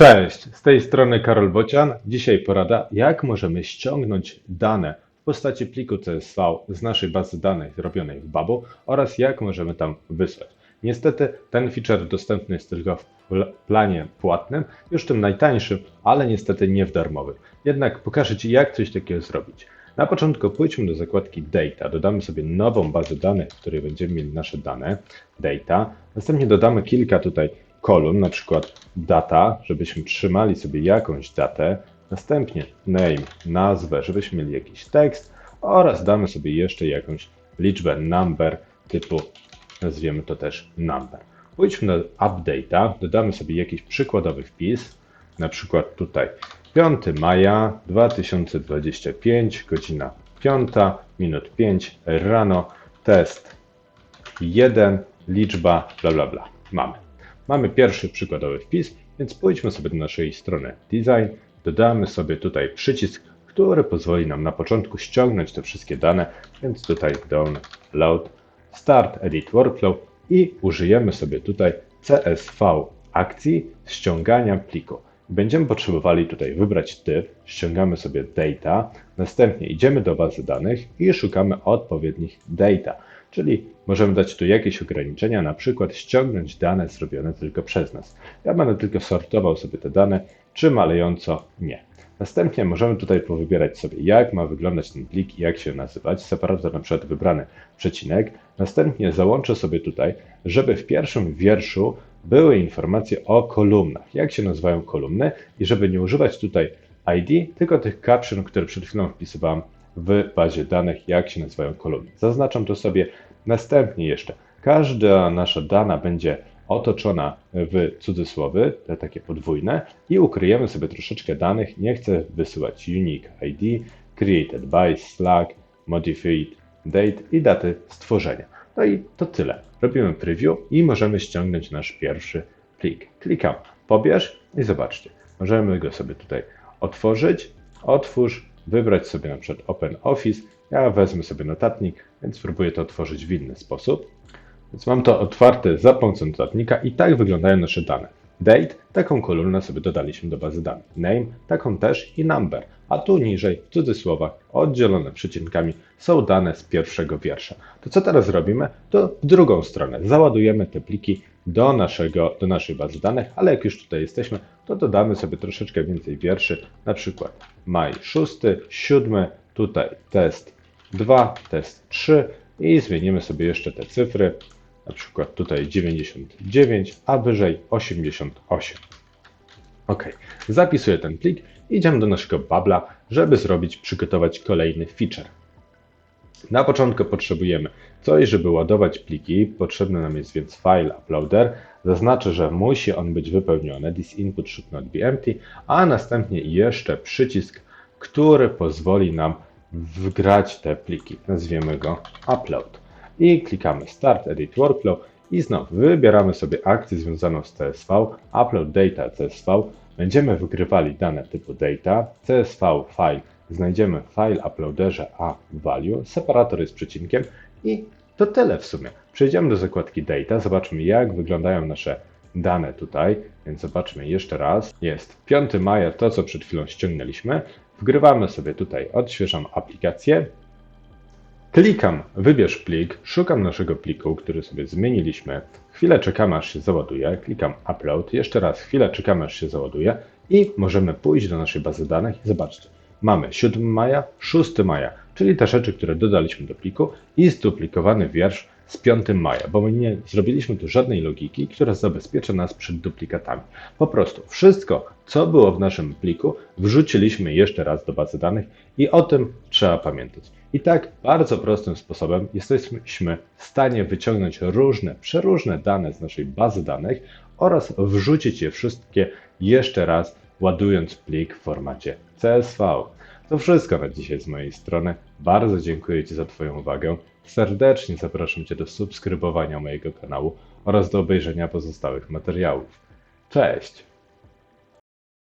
Cześć, z tej strony Karol Bocian. Dzisiaj porada, jak możemy ściągnąć dane w postaci pliku CSV z naszej bazy danych zrobionej w Babu oraz jak możemy tam wysłać. Niestety ten feature dostępny jest tylko w pl- planie płatnym, już tym najtańszym, ale niestety nie w darmowym. Jednak pokażę Ci, jak coś takiego zrobić. Na początku pójdźmy do zakładki Data, dodamy sobie nową bazę danych, w której będziemy mieli nasze dane, Data. Następnie dodamy kilka tutaj kolumn, na przykład data, żebyśmy trzymali sobie jakąś datę, następnie name, nazwę, żebyśmy mieli jakiś tekst oraz damy sobie jeszcze jakąś liczbę number typu, nazwiemy to też number. Pójdźmy do update'a, dodamy sobie jakiś przykładowy wpis, na przykład tutaj 5 maja 2025, godzina 5, minut 5, rano, test 1, liczba, bla bla bla. Mamy. Mamy pierwszy przykładowy wpis, więc pójdźmy sobie do naszej strony design, dodamy sobie tutaj przycisk, który pozwoli nam na początku ściągnąć te wszystkie dane, więc tutaj download, start edit workflow i użyjemy sobie tutaj CSV akcji ściągania pliku. Będziemy potrzebowali tutaj wybrać typ, ściągamy sobie data, następnie idziemy do bazy danych i szukamy odpowiednich data, czyli możemy dać tu jakieś ograniczenia, na przykład ściągnąć dane zrobione tylko przez nas. Ja będę tylko sortował sobie te dane, czy malejąco nie. Następnie możemy tutaj powybierać sobie, jak ma wyglądać ten plik i jak się nazywać. Separator na przykład wybrany przecinek. Następnie załączę sobie tutaj, żeby w pierwszym wierszu były informacje o kolumnach, jak się nazywają kolumny i żeby nie używać tutaj ID, tylko tych caption, które przed chwilą wpisywałem w bazie danych, jak się nazywają kolumny. Zaznaczam to sobie. Następnie jeszcze każda nasza dana będzie otoczona w cudzysłowy, te takie podwójne i ukryjemy sobie troszeczkę danych. Nie chcę wysyłać unique ID, created by, Slack, modified date i daty stworzenia. No i to tyle. Robimy preview i możemy ściągnąć nasz pierwszy plik. Klikam pobierz i zobaczcie. Możemy go sobie tutaj otworzyć, otwórz, wybrać sobie na przykład Open Office. Ja wezmę sobie notatnik, więc spróbuję to otworzyć w inny sposób. Więc mam to otwarte za pomocą notatnika i tak wyglądają nasze dane. Date, taką kolumnę sobie dodaliśmy do bazy danych. Name, taką też i number. A tu niżej, w cudzysłowach, oddzielone przecinkami, są dane z pierwszego wiersza. To co teraz robimy? To w drugą stronę. Załadujemy te pliki do, naszego, do naszej bazy danych, ale jak już tutaj jesteśmy, to dodamy sobie troszeczkę więcej wierszy, na przykład maj 6, 7, tutaj test 2, test 3 i zmienimy sobie jeszcze te cyfry, na przykład tutaj 99, a wyżej 88. Ok, zapisuję ten plik, idziemy do naszego babla, żeby zrobić, przygotować kolejny feature. Na początku potrzebujemy coś, żeby ładować pliki. Potrzebny nam jest więc file uploader. Zaznaczę, że musi on być wypełniony. This input should not be empty. A następnie jeszcze przycisk, który pozwoli nam wgrać te pliki. Nazwiemy go upload. I klikamy Start Edit Workflow i znów wybieramy sobie akcję związaną z CSV, Upload Data CSV. Będziemy wygrywali dane typu data, CSV file znajdziemy file uploaderze a value, separator jest przecinkiem i to tyle w sumie. Przejdziemy do zakładki data, zobaczmy jak wyglądają nasze dane tutaj, więc zobaczmy jeszcze raz. Jest 5 maja, to co przed chwilą ściągnęliśmy. Wgrywamy sobie tutaj, odświeżam aplikację, Klikam wybierz plik, szukam naszego pliku, który sobie zmieniliśmy. Chwilę czekamy aż się załaduje, klikam upload, jeszcze raz chwilę czekamy aż się załaduje i możemy pójść do naszej bazy danych i zobaczcie. Mamy 7 maja, 6 maja, czyli te rzeczy, które dodaliśmy do pliku i zduplikowany wiersz z 5 maja, bo my nie zrobiliśmy tu żadnej logiki, która zabezpiecza nas przed duplikatami. Po prostu wszystko, co było w naszym pliku, wrzuciliśmy jeszcze raz do bazy danych i o tym trzeba pamiętać. I tak bardzo prostym sposobem jesteśmy w stanie wyciągnąć różne, przeróżne dane z naszej bazy danych oraz wrzucić je wszystkie jeszcze raz, ładując plik w formacie CSV. To wszystko na dzisiaj z mojej strony. Bardzo dziękuję Ci za Twoją uwagę. Serdecznie zapraszam Cię do subskrybowania mojego kanału oraz do obejrzenia pozostałych materiałów. Cześć!